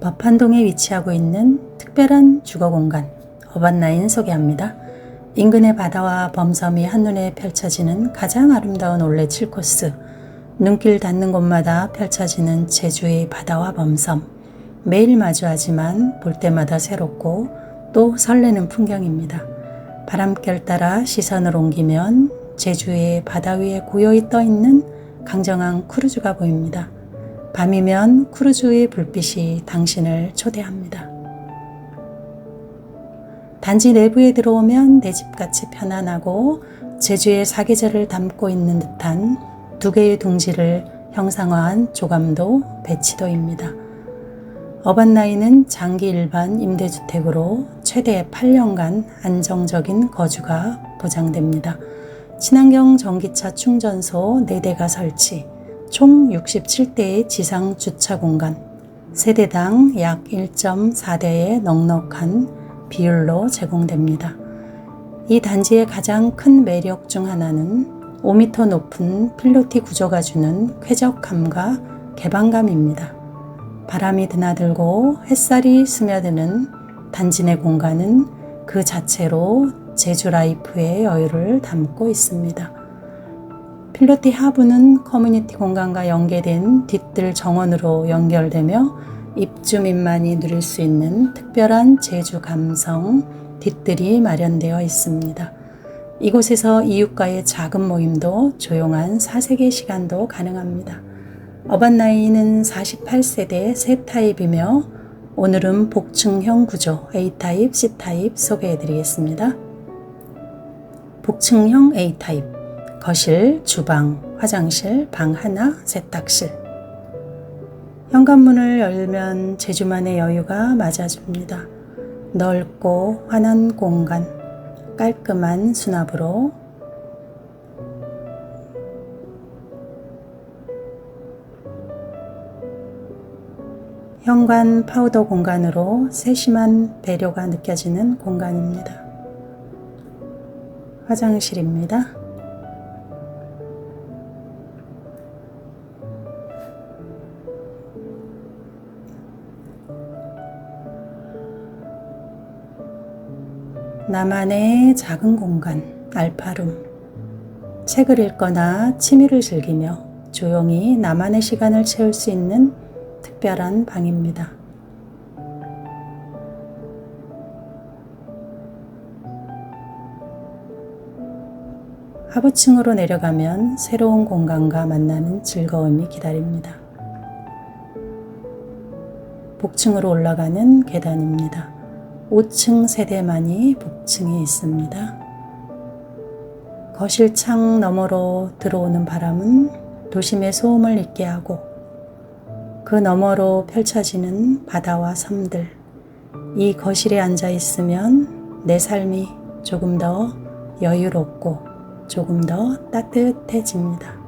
법한동에 위치하고 있는 특별한 주거 공간 어반라인 소개합니다. 인근의 바다와 범섬이 한눈에 펼쳐지는 가장 아름다운 올레 7코스 눈길 닿는 곳마다 펼쳐지는 제주의 바다와 범섬 매일 마주하지만 볼 때마다 새롭고 또 설레는 풍경입니다. 바람결 따라 시선을 옮기면 제주의 바다 위에 고요히 떠 있는 강정한 크루즈가 보입니다. 밤이면 크루즈의 불빛이 당신을 초대합니다. 단지 내부에 들어오면 내 집같이 편안하고 제주의 사계절을 담고 있는 듯한 두 개의 둥지를 형상화한 조감도 배치도입니다. 어반라인은 장기 일반 임대주택으로 최대 8년간 안정적인 거주가 보장됩니다. 친환경 전기차 충전소 4대가 설치, 총 67대의 지상 주차 공간, 세대당 약 1.4대의 넉넉한 비율로 제공됩니다. 이 단지의 가장 큰 매력 중 하나는 5m 높은 필로티 구조가 주는 쾌적함과 개방감입니다. 바람이 드나들고 햇살이 스며드는 단지 내 공간은 그 자체로 제주 라이프의 여유를 담고 있습니다. 필로티 하부는 커뮤니티 공간과 연계된 뒤뜰 정원으로 연결되며 입주민만이 누릴 수 있는 특별한 제주 감성 뒤뜰이 마련되어 있습니다. 이곳에서 이웃과의 작은 모임도 조용한 사색의 시간도 가능합니다. 어반 나이는 48세대 세 타입이며 오늘은 복층형 구조 A타입, C타입 소개해 드리겠습니다. 복층형 A타입 거실, 주방, 화장실, 방 하나, 세탁실 현관문을 열면 제주만의 여유가 맞아줍니다. 넓고 환한 공간, 깔끔한 수납으로 현관 파우더 공간으로 세심한 배려가 느껴지는 공간입니다. 화장실입니다. 나만의 작은 공간, 알파룸. 책을 읽거나 취미를 즐기며 조용히 나만의 시간을 채울 수 있는 특별한 방입니다. 하부층으로 내려가면 새로운 공간과 만나는 즐거움이 기다립니다. 복층으로 올라가는 계단입니다. 5층 세대만이 복층에 있습니다. 거실 창 너머로 들어오는 바람은 도심의 소음을 잊게 하고 그 너머로 펼쳐지는 바다와 섬들. 이 거실에 앉아 있으면 내 삶이 조금 더 여유롭고 조금 더 따뜻해집니다.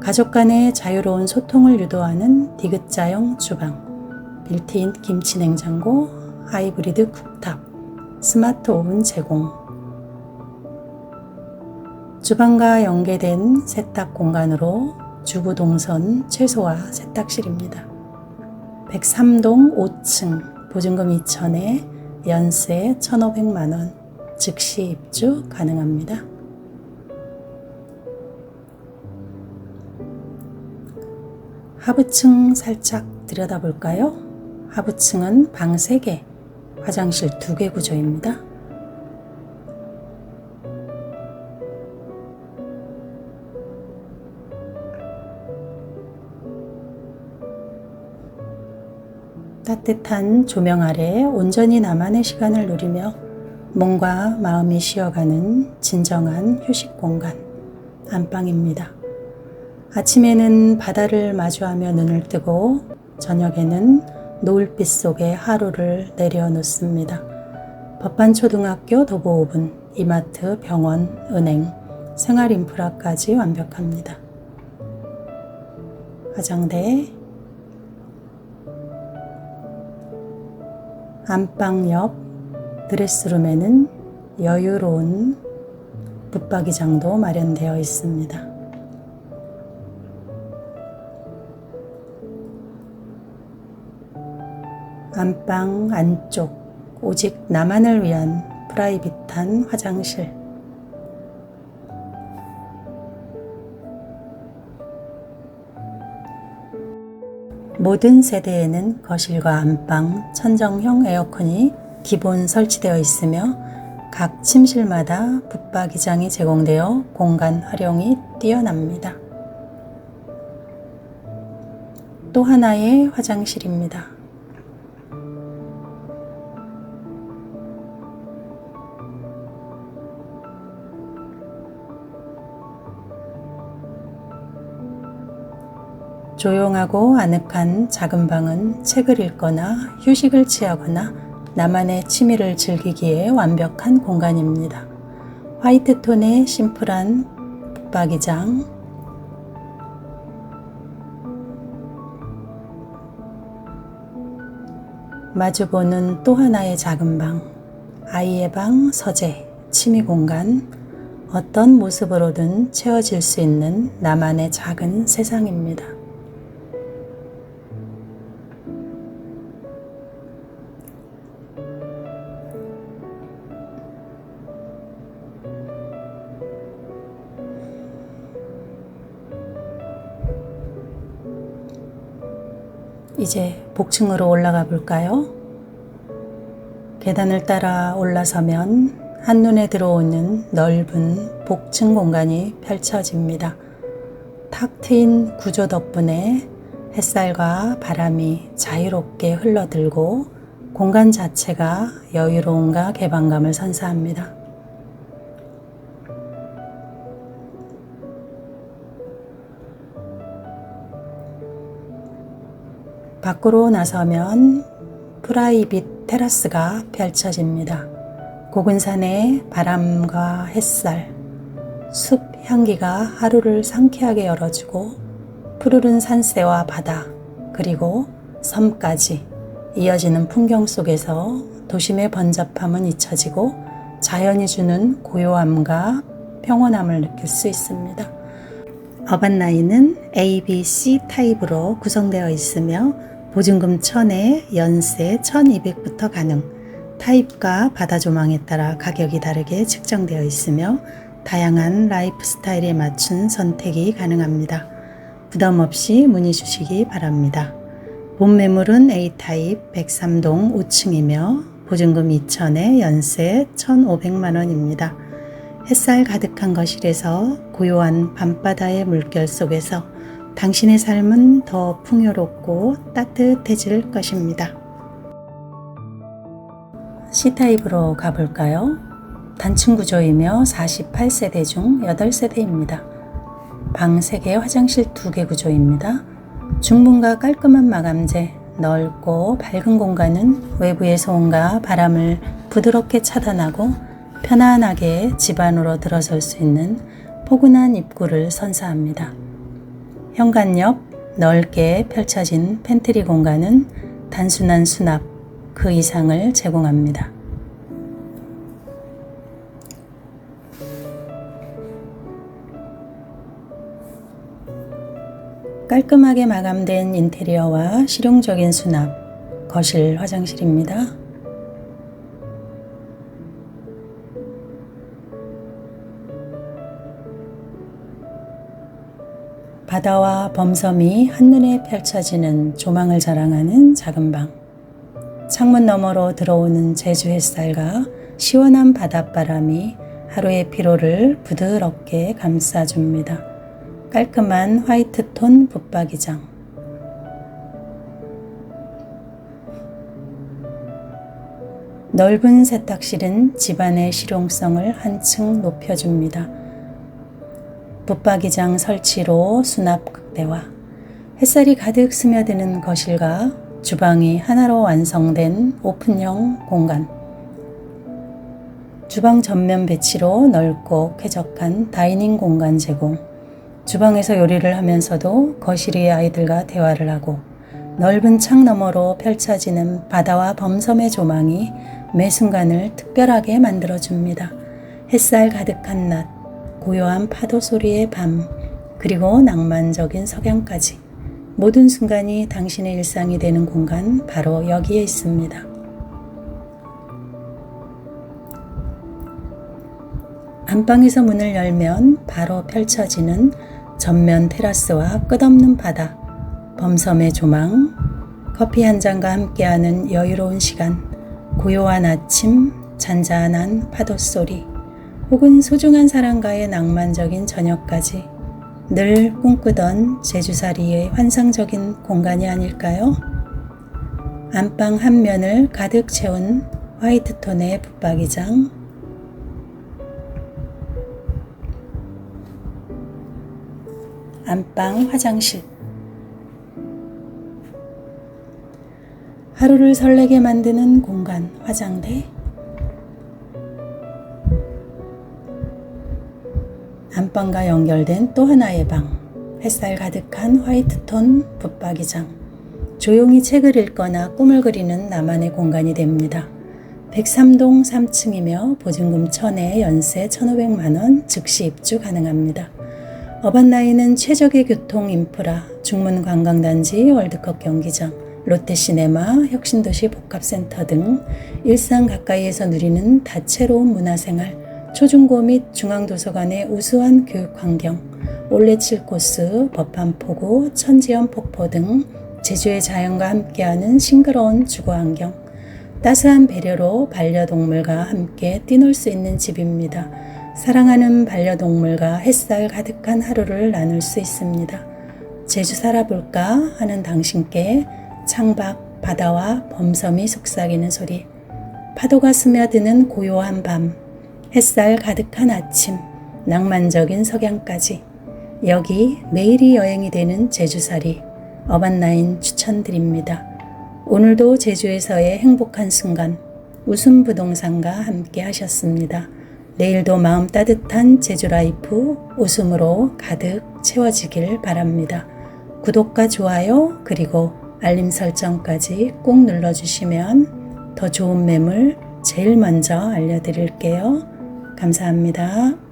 가족 간의 자유로운 소통을 유도하는 디귿자형 주방, 빌트인 김치 냉장고, 하이브리드 쿡탑, 스마트 오븐 제공, 주방과 연계된 세탁 공간으로 주부 동선 최소화 세탁실입니다. 103동 5층 보증금 2천에 연세 1,500만 원 즉시 입주 가능합니다. 하부층 살짝 들여다볼까요? 하부층은 방 3개, 화장실 2개 구조입니다. 따뜻한 조명 아래 온전히 나만의 시간을 누리며 몸과 마음이 쉬어가는 진정한 휴식 공간, 안방입니다. 아침에는 바다를 마주하며 눈을 뜨고 저녁에는 노을빛 속에 하루를 내려놓습니다. 법반초등학교 도보 5분, 이마트, 병원, 은행, 생활인프라까지 완벽합니다. 화장대, 안방 옆 드레스룸에는 여유로운 붙박이장도 마련되어 있습니다. 안방 안쪽 오직 나만을 위한 프라이빗한 화장실 모든 세대에는 거실과 안방, 천정형 에어컨이 기본 설치되어 있으며 각 침실마다 붙박이장이 제공되어 공간 활용이 뛰어납니다. 또 하나의 화장실입니다. 조용하고 아늑한 작은 방은 책을 읽거나 휴식을 취하거나 나만의 취미를 즐기기에 완벽한 공간입니다. 화이트 톤의 심플한 붙박이장, 마주보는 또 하나의 작은 방, 아이의 방, 서재, 취미 공간, 어떤 모습으로든 채워질 수 있는 나만의 작은 세상입니다. 이제 복층으로 올라가 볼까요? 계단을 따라 올라서면 한눈에 들어오는 넓은 복층 공간이 펼쳐집니다. 탁 트인 구조 덕분에 햇살과 바람이 자유롭게 흘러들고 공간 자체가 여유로움과 개방감을 선사합니다. 밖으로 나서면 프라이빗 테라스가 펼쳐집니다. 고근 산의 바람과 햇살, 숲 향기가 하루를 상쾌하게 열어주고 푸르른 산새와 바다, 그리고 섬까지 이어지는 풍경 속에서 도심의 번잡함은 잊혀지고 자연이 주는 고요함과 평온함을 느낄 수 있습니다. 어반나이는 A, B, C 타입으로 구성되어 있으며 보증금 1000에 연세 1200부터 가능, 타입과 바다 조망에 따라 가격이 다르게 측정되어 있으며 다양한 라이프 스타일에 맞춘 선택이 가능합니다. 부담 없이 문의 주시기 바랍니다. 본 매물은 A타입 103동 5층이며 보증금 2천에 연세 1,500만 원입니다. 햇살 가득한 거실에서 고요한 밤바다의 물결 속에서 당신의 삶은 더 풍요롭고 따뜻해질 것입니다. C타입으로 가볼까요? 단층 구조이며 48세대 중 8세대입니다. 방 3개, 화장실 2개 구조입니다. 중분과 깔끔한 마감재, 넓고 밝은 공간은 외부의 소음과 바람을 부드럽게 차단하고 편안하게 집 안으로 들어설 수 있는 포근한 입구를 선사합니다. 현관 옆 넓게 펼쳐진 팬트리 공간은 단순한 수납 그 이상을 제공합니다. 깔끔하게 마감된 인테리어와 실용적인 수납, 거실 화장실입니다. 바다와 범섬이 한눈에 펼쳐지는 조망을 자랑하는 작은 방. 창문 너머로 들어오는 제주 햇살과 시원한 바닷바람이 하루의 피로를 부드럽게 감싸줍니다. 깔끔한 화이트 톤 붙박이장. 넓은 세탁실은 집안의 실용성을 한층 높여줍니다. 붙박이장 설치로 수납 극대화, 햇살이 가득 스며드는 거실과 주방이 하나로 완성된 오픈형 공간, 주방 전면 배치로 넓고 쾌적한 다이닝 공간 제공, 주방에서 요리를 하면서도 거실의 아이들과 대화를 하고 넓은 창 너머로 펼쳐지는 바다와 범섬의 조망이 매 순간을 특별하게 만들어줍니다. 햇살 가득한 낮, 고요한 파도 소리의 밤, 그리고 낭만적인 석양까지 모든 순간이 당신의 일상이 되는 공간 바로 여기에 있습니다. 안방에서 문을 열면 바로 펼쳐지는 전면 테라스와 끝없는 바다, 범섬의 조망, 커피 한 잔과 함께하는 여유로운 시간, 고요한 아침, 잔잔한 파도 소리, 혹은 소중한 사람과의 낭만적인 저녁까지 늘 꿈꾸던 제주살이의 환상적인 공간이 아닐까요? 안방 한 면을 가득 채운 화이트 톤의 붙박이장, 안방 화장실. 하루를 설레게 만드는 공간 화장대 안방과 연결된 또 하나의 방 햇살 가득한 화이트톤 붙박이장 조용히 책을 읽거나 꿈을 그리는 나만의 공간이 됩니다. 103동 3층이며 보증금 1000에 연세 1500만원 즉시 입주 가능합니다. 어반라인은 최적의 교통 인프라, 중문 관광단지, 월드컵 경기장, 롯데시네마, 혁신도시 복합센터 등 일상 가까이에서 누리는 다채로운 문화생활, 초중고 및 중앙도서관의 우수한 교육 환경, 올레칠 코스, 법한포구, 천지연 폭포 등 제주의 자연과 함께하는 싱그러운 주거 환경, 따스한 배려로 반려동물과 함께 뛰놀 수 있는 집입니다. 사랑하는 반려동물과 햇살 가득한 하루를 나눌 수 있습니다. 제주 살아볼까 하는 당신께 창밖 바다와 범섬이 속삭이는 소리, 파도가 스며드는 고요한 밤, 햇살 가득한 아침, 낭만적인 석양까지 여기 매일이 여행이 되는 제주살이 어반라인 추천드립니다. 오늘도 제주에서의 행복한 순간 웃음 부동산과 함께 하셨습니다. 내일도 마음 따뜻한 제주 라이프 웃음으로 가득 채워지길 바랍니다. 구독과 좋아요 그리고 알림 설정까지 꼭 눌러주시면 더 좋은 매물 제일 먼저 알려드릴게요. 감사합니다.